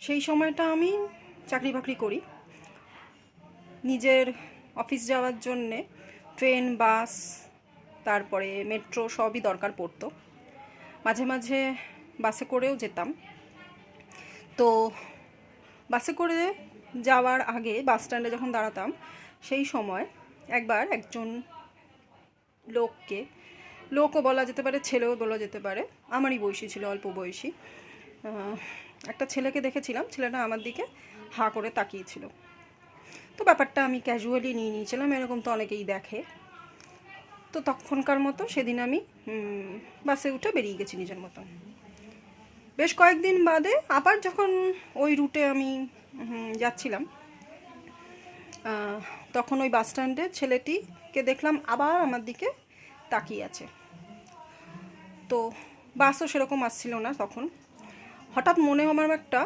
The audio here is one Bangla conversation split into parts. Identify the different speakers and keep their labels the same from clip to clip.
Speaker 1: সেই সময়টা আমি চাকরি বাকরি করি। নিজের অফিস যাওয়ার জন্যে ট্রেন, বাস, তারপরে মেট্রো সবই দরকার পড়তো। মাঝে মাঝে বাসে করেও যেতাম। তো বাসে করে যাওয়ার আগে বাস স্ট্যান্ডে যখন দাঁড়াতাম, সেই সময় একবার একজন লোককে, লোকও বলা যেতে পারে, ছেলেও বলা যেতে পারে, আমারই বয়সী ছিল, অল্প বয়সী একটা ছেলেকে দেখেছিলাম, ছেলেটা আমার দিকে হা করে তাকিয়েছিল। তো ব্যাপারটা আমি ক্যাজুয়ালি নিয়ে নিয়েছিলাম, এরকম তো অনেকেই দেখে। তো তখনকার মতো সেদিন আমি বাসে উঠে বেরিয়ে গেছি নিজের মতন। বেশ কয়েকদিন বাদে আবার যখন ওই রুটে আমি যাচ্ছিলাম তখন ওই বাস স্ট্যান্ডে ছেলেটিকে দেখলাম আবার আমার দিকে তাকিয়ে আছে। তো বাসও সেরকম আসছিল না তখন। হঠাৎ মনে আমার একটা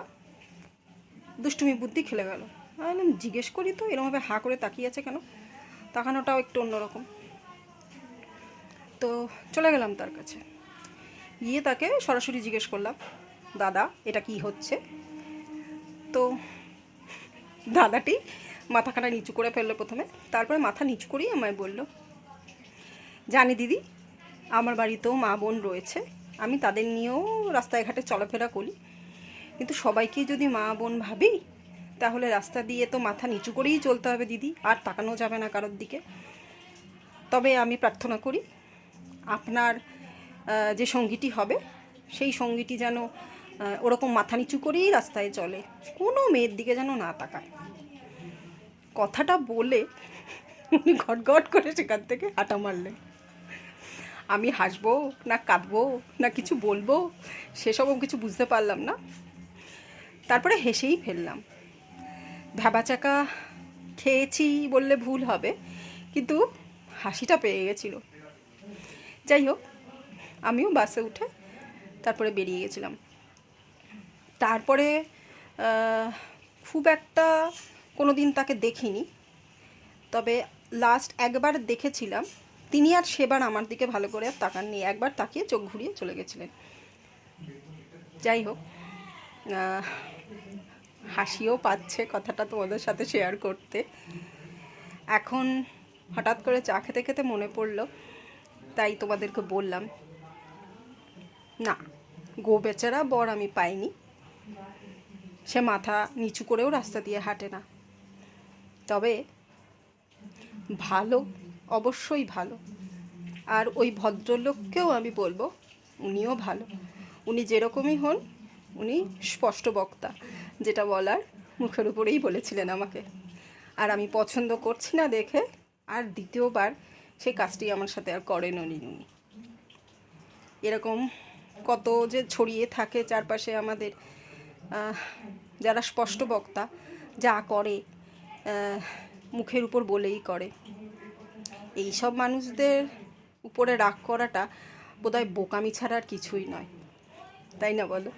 Speaker 1: দুষ্টুমি বুদ্ধি খেলে গেল। আমি জিজ্ঞেস করি তো এরকমভাবে হা করে তাকিয়ে আছে কেন? তাকানোটাও একটু অন্যরকম। তো চলে গেলাম তার কাছে। গিয়ে তাকে সরাসরি জিজ্ঞেস করলাম, দাদা, এটা কি হচ্ছে? তো দাদাটি মাথাখানা নিচু করে ফেলল প্রথমে। তারপরে মাথা নিচু করেই আমায় বলল, জানি দিদি, আমার বাড়িতেও মা বোন রয়েছে। আমি তাদের নিয়েও রাস্তায় ঘাটে চলাফেরা করি। কিন্তু সবাইকে যদি মা বোন ভাবি, তাহলে রাস্তা দিয়ে তো মাথা নিচু করেই চলতে হবে দিদি, আর তাকানো যাবে না কারোর দিকে। তবে আমি প্রার্থনা করি, আপনার যে সঙ্গীটি হবে, সেই সঙ্গীটি যেন ওরকম মাথা নিচু করেই রাস্তায় চলে, কোনো মেয়ের দিকে যেন না তাকায়। কথাটা বলে উনি ঘট ঘট করে সেখান থেকে হাঁটা মারলেন। আমি হাসবো না কাঁদবো না কিছু বলব সেসবও কিছু বুঝতে পারলাম না। তারপরে হেসেই ফেললাম। ভ্যাবাচাকা খেয়েছি বললে ভুল হবে, কিন্তু হাসিটা পেয়ে গেছিল। যাই হোক, আমিও বাসে উঠে তারপরে বেরিয়ে গেছিলাম। তারপরে খুব একটা কোনো দিন তাকে দেখিনি, তবে লাস্ট একবার দেখেছিলাম। তিনি আর সেবার আমার দিকে ভালো করে আর তাকাননি, একবার তাকিয়ে চোখ ঘুরিয়ে চলে গেছিলেন। যাই হোক হাসিও পাচ্ছে কথাটা তোমাদের সাথে শেয়ার করতে। এখন হঠাৎ করে চা খেতে খেতে মনে পড়ল, তাই তোমাদেরকে বললাম, না গো বেচারা বর আমি পাইনি। সে মাথা নিচু করেও রাস্তা দিয়ে হাঁটে না। তবে ভালো অবশ্যই ভালো। আর ওই ভদ্রলোককেও আমি বলব, উনিও ভালো। উনি যেরকমই হন, উনি স্পষ্ট বক্তা, যেটা বলার মুখের উপরেই বলেছিলেন আমাকে। আর আমি পছন্দ করছি না দেখে, আর দ্বিতীয়বার সেই কাজটি আমার সাথে আর করেন উনি উনি। এরকম কত যে ছড়িয়ে থাকে চারপাশে আমাদের যারা স্পষ্ট বক্তা, যা করে মুখের উপর বলেই করে। এই সব মানুষদের উপরে রাগ করাটা বোধহয় বোকামি ছাড়া আর কিছুই নয়। তাই না বলো?